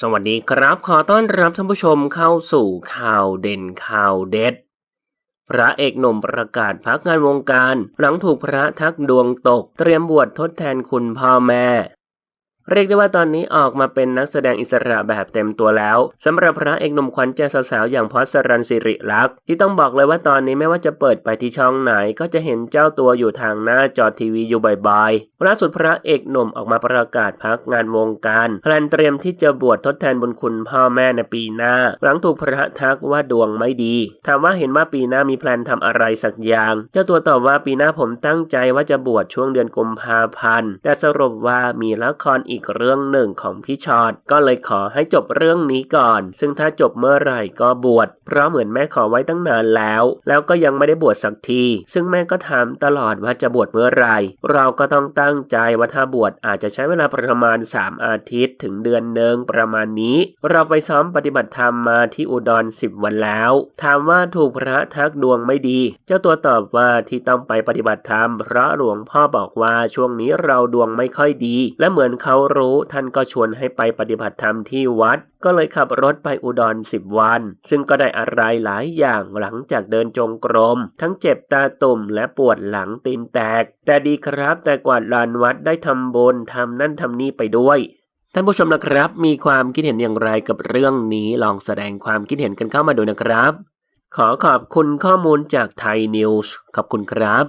สวัสดีครับขอต้อนรับท่านผู้ชมเข้าสู่ข่าวเด่นข่าวเด็ด พระเอกหนุ่มประกาศพักงานวงการ หลังถูกพระทักดวงตก เตรียมบวชทดแทนคุณพ่อแม่ เรียกได้ว่าตอนนี้ออกมาเป็นนักแสดงอิสระแบบเต็มตัวแล้วสำหรับพระเอกหนุ่มขวัญใจสาวๆอย่างพอสรันสิริลักษ์ที่ต้องบอกเลยว่าตอนนี้ไม่ว่าจะเปิดไปที่ช่องไหน ก็จะเห็นเจ้าตัวอยู่ทางหน้าจอทีวีอยู่บ่อยๆล่าสุดพระเอกหนุ่มออกมาประกาศพักงานวงการแพลนเตรียมที่จะบวชทดแทนบุญคุณพ่อแม่ในปีหน้า หลังถูกพระทักว่าดวงไม่ดีถามว่าเห็นว่าปีหน้ามีแพลนทำอะไรสักอย่าง เจ้าตัวตอบว่าปีหน้าผมตั้งใจว่าจะบวชช่วงเดือนกุมภาพันธ์แต่สรุปว่ามีละครอีกเรื่องหนึ่งของพี่ชอตก็เลยขอให้จบเรื่องนี้ก่อน ซึ่งถ้าจบเมื่อไหร่ก็บวชเพราะเหมือนแม่ขอไว้ตั้งนานแล้ว แล้วก็ยังไม่ได้บวชสักที ซึ่งแม่ก็ถามตลอดว่าจะบวชเมื่อไหร่เราก็ต้องตั้งใจว่าถ้าบวชอาจจะใช้เวลาประมาณ 3 อาทิตย์ถึงเดือนหนึ่งประมาณนี้ เราไปซ้อมปฏิบัติธรรมมาที่อุดร10วันแล้ว ถามว่าถูกพระทักดวงไม่ดี เจ้าตัวตอบว่าที่ต้องไปปฏิบัติธรรมเพราะหลวงพ่อบอกว่าช่วงนี้เราดวงไม่ค่อยดี และเหมือนเขารู้ท่านก็ชวนให้ไปปฏิบัติธรรมที่วัด ก็เลยขับรถไปอุดร10วัน ซึ่งก็ได้อะไรหลายอย่างหลังจากเดินจงกรม ทั้งเจ็บตาตุ่มและปวดหลังตีนแตก แต่ดีครับแต่กวาดลานวัดได้ทำบุญทำนั่นทำนี่ไปด้วยท่านผู้ชมนะครับ มีความคิดเห็นอย่างไรกับเรื่องนี้ลองแสดงความคิดเห็นกันเข้ามาดูนะครับ ขอขอบคุณข้อมูลจากไทยนิวส์ขอบคุณครับ